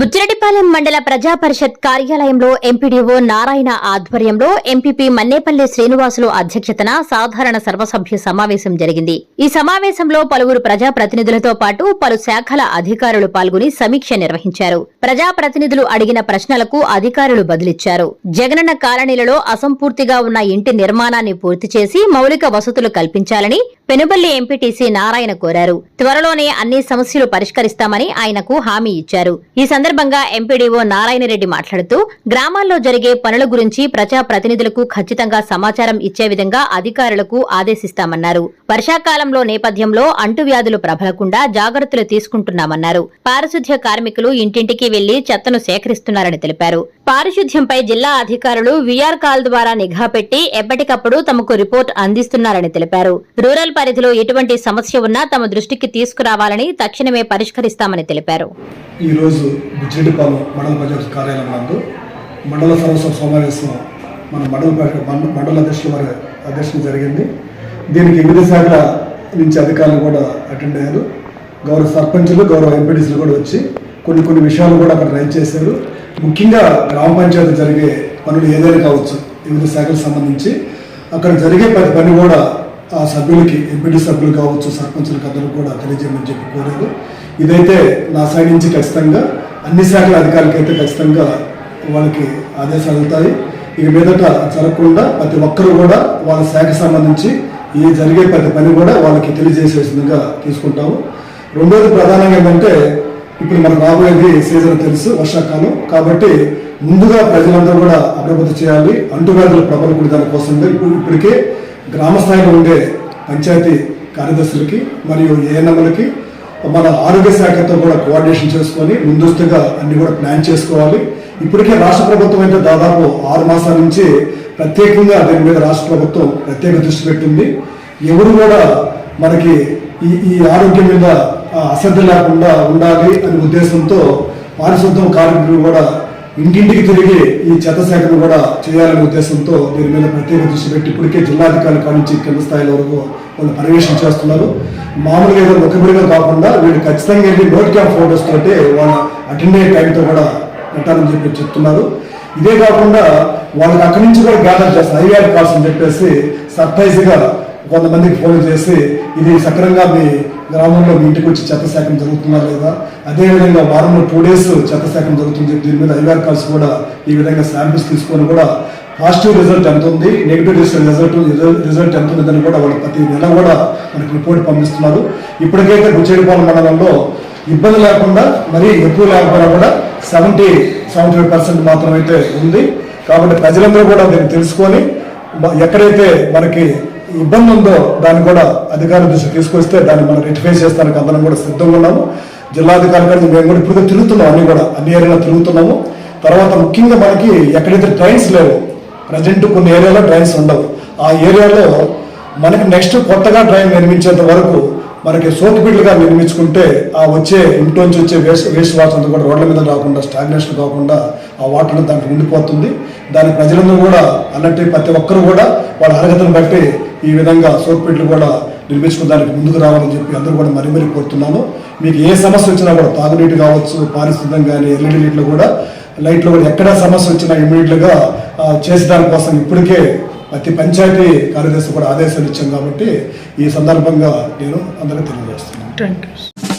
బుచ్చిరెడ్డిపాలెం మండల ప్రజా పరిషత్ కార్యాలయంలో ఎంపీడీఓ నారాయణ ఆధ్వర్యంలో ఎంపీపీ మన్నేపల్లి శ్రీనివాసులు అధ్యక్షతన సాధారణ సర్వసభ్య సమావేశం జరిగింది. ఈ సమావేశంలో పలువురు ప్రజా ప్రతినిధులతో పాటు పలు శాఖల అధికారులు పాల్గొని సమీక్ష నిర్వహించారు. ప్రజా ప్రతినిధులు అడిగిన ప్రశ్నలకు అధికారులు బదులిచ్చారు. జగనన్న కాలనీలలో అసంపూర్తిగా ఉన్న ఇంటి నిర్మాణాన్ని పూర్తి చేసి మౌలిక వసతులు కల్పించాలని పెనుబల్లి ఎంపీటీసీ నారాయణ కోరారు. త్వరలోనే అన్ని సమస్యలు పరిష్కరిస్తామని ఆయనకు హామీ ఇచ్చారు. ఈ సందర్భంగా ఎంపీడీఓ నారాయణరెడ్డి మాట్లాడుతూ గ్రామాల్లో జరిగే పనుల గురించి ప్రజా ప్రతినిధులకు ఖచ్చితంగా సమాచారం ఇచ్చే విధంగా అధికారులకు ఆదేశిస్తామన్నారు. వర్షాకాలంలో నేపథ్యంలో అంటువ్యాధులు ప్రబలకుండా జాగ్రత్తలు తీసుకుంటున్నామన్నారు. పారిశుధ్య కార్మికులు ఇంటింటికి వెళ్ళి చెత్తను సేకరిస్తున్నారని తెలిపారు. పారిశుధ్యంపై జిల్లా అధికారులు వీఆర్ కాల్ ద్వారా నిఘా పెట్టి ఎప్పటికప్పుడు తమకు రిపోర్ట్ అందిస్తున్నారని తెలిపారు. రూరల్ పరిధిలో ఎటువంటి సమస్య ఉన్నా తమ దృష్టికి తీసుకురావాలని తక్షణమే పరిష్కరిస్తామని తెలిపారు. ఈరోజు బుచ్చిరెడ్డిపాలెం మండల పంచాయతీ కార్యాలయం నందు మండల సర్వస్వ సమావేశం మన మండల మండల అధ్యక్షుల వారి అధ్యక్షత జరిగింది. దీనికి వివిధ శాఖల నుంచి అధికారులు కూడా అటెండ్ అయ్యారు. గౌరవ సర్పంచులు గౌరవ ఎంపీడీసీలు కూడా వచ్చి కొన్ని కొన్ని విషయాలు కూడా అక్కడ రైజ్ చేశారు. ముఖ్యంగా గ్రామ పంచాయతీ జరిగే పనులు ఏదైనా కావచ్చు వివిధ శాఖలకు సంబంధించి అక్కడ జరిగే పని కూడా ఆ సభ్యులకి ఎంపీటీ సభ్యులు కావచ్చు సర్పంచులకు అందరూ కూడా తెలియజేయమని చెప్పి కోరారు. ఇదైతే నా సైడ్ నుంచి ఖచ్చితంగా అన్ని శాఖల అధికారులకి అయితే ఖచ్చితంగా వాళ్ళకి ఆదేశాలు వెళ్తాయి. ఇక మీదట జరగకుండా ప్రతి ఒక్కరు కూడా వాళ్ళ శాఖ సంబంధించి ఈ జరిగే ప్రతి పని కూడా వాళ్ళకి తెలియజేసే విధంగా తీసుకుంటాము. రెండోది ప్రధానంగా ఏంటంటే ఇప్పుడు మనకు రాబోయేది సీజన్ తెలుసు వర్షాకాలం. కాబట్టి ముందుగా ప్రజలందరూ కూడా అభివృద్ధి చేయాలి. అంటువ్యాధులు ప్రబలకూడదు దానికోసంగా ఇప్పుడు ఇప్పటికే గ్రామ స్థాయిలో ఉండే పంచాయతీ కార్యదర్శులకి మరియు ఏఎన్ఎంలకి మన ఆరోగ్య శాఖతో కూడా కోఆర్డినేషన్ చేసుకొని ముందస్తుగా అన్ని కూడా ప్లాన్ చేసుకోవాలి. ఇప్పటికే రాష్ట్ర ప్రభుత్వం అయితే దాదాపు ఆరు మాసాల నుంచి ప్రత్యేకంగా దీని మీద రాష్ట్ర ప్రభుత్వం ప్రత్యేక దృష్టి పెట్టింది. ఎవరు కూడా మనకి ఈ ఈ ఆరోగ్యం మీద అశ్రద్ధ లేకుండా ఉండాలి అనే ఉద్దేశంతో పారిశుద్ధం కార్మికులు కూడా ఇంటింటికి తిరిగి ఈ చెత్త సేకరణ కూడా చేయాలనే ఉద్దేశంతో దీని మీద ప్రత్యేక దృష్టి పెట్టి ఇప్పటికే జిల్లాధికారులు కానించి నుంచి కింద స్థాయిలో వరకు వాళ్ళు పర్యవేక్షణ చేస్తున్నారు. మామూలుగా ఏదో ఒకబడిగా కాకుండా వీళ్ళు ఖచ్చితంగా వెళ్ళి నోట్ క్యాప్ ఫోటోస్ తోటి వాళ్ళ అటెండ్ అయ్యే టైంతో కూడా పెట్టాలని చెప్పి చెప్తున్నారు. ఇదే కాకుండా వాళ్ళకి అక్కడి నుంచి కూడా గ్యాదర్ చేస్తారు. ఐఆర్ కాల్స్ అని చెప్పేసి సర్ప్రైజ్గా కొంతమందికి ఫోన్ చేసి ఇది సక్రంగా మీ గ్రామంలో మీ ఇంటికి వచ్చి చెత్త సేకరణ జరుగుతుందా లేదా? అదేవిధంగా వారంలో టూ డేస్ చెత్త సేకరణ జరుగుతుంది. దీని మీద ఐఆర్ కాల్స్ కూడా ఈ విధంగా శాంపిల్స్ తీసుకొని కూడా పాజిటివ్ రిజల్ట్ ఎంత ఉంది? నెగిటివ్ రిజల్ట్ రిజల్ట్ ఎంత ఉందని కూడా వాళ్ళు ప్రతి నెల కూడా మనకి రిపోర్ట్ పంపిస్తున్నారు. ఇప్పటికైతే బుచ్చేడిపాలెం మండలంలో ఇబ్బంది లేకుండా మరీ ఎక్కువ లేకపోయినా కూడా సెవెంటీ సెవెంటీ ఫైవ్ పర్సెంట్ మాత్రం అయితే ఉంది. కాబట్టి ప్రజలందరూ కూడా దీన్ని తెలుసుకొని ఎక్కడైతే మనకి ఇబ్బంది ఉందో దాన్ని కూడా అధికారుల దృష్టికి తీసుకొస్తే దాన్ని మనం రెక్టిఫై చేస్తానికి అందరం కూడా సిద్ధంగా ఉన్నాము. జిల్లాధికారి గారి మేము కూడా ఇప్పుడు తిరుగుతున్నాం అన్ని కూడా అన్ని ఏరియాలో తిరుగుతున్నాము. తర్వాత ముఖ్యంగా మనకి ఎక్కడైతే ట్రైన్స్ లేవు ప్రజెంట్ కొన్ని ఏరియాలో ట్రైన్స్ ఉండవు. ఆ ఏరియాలో మనకి నెక్స్ట్ కొత్తగా ట్రైన్ నిర్మించేంత వరకు మనకి సోకిపిడ్లుగా నిర్మించుకుంటే ఆ వచ్చే ఇంట్లోంచి వచ్చే వేస్ట్ వేస్ట్ వాటర్ అంతా కూడా రోడ్ల మీద రాకుండా స్టాగ్నేషన్ కాకుండా ఆ వాటర్ దానికి దాంట్లో ఉండిపోతుంది. దాని ప్రజలందరూ కూడా అన్నట్టు ప్రతి ఒక్కరు కూడా వాళ్ళ అర్హతను బట్టి ఈ విధంగా సోర్పేట్లు కూడా నిర్మించుకోవడానికి ముందుకు రావాలని చెప్పి అందరూ కూడా మరీ మరీ కోరుతున్నాను. మీకు ఏ సమస్య వచ్చినా కూడా తాగునీటి కావచ్చు పారిశుద్ధ్యం కానీ ఎల్ఈడి లైట్లు కూడా లైట్లు కూడా ఎక్కడ సమస్య వచ్చినా ఇమీడియట్గా చేసేదాని కోసం ఇప్పటికే ప్రతి పంచాయతీ కార్యదర్శి కూడా ఆదేశాలు ఇచ్చాం కాబట్టి ఈ సందర్భంగా నేను అందరికీ తెలియజేస్తున్నాను. Thank you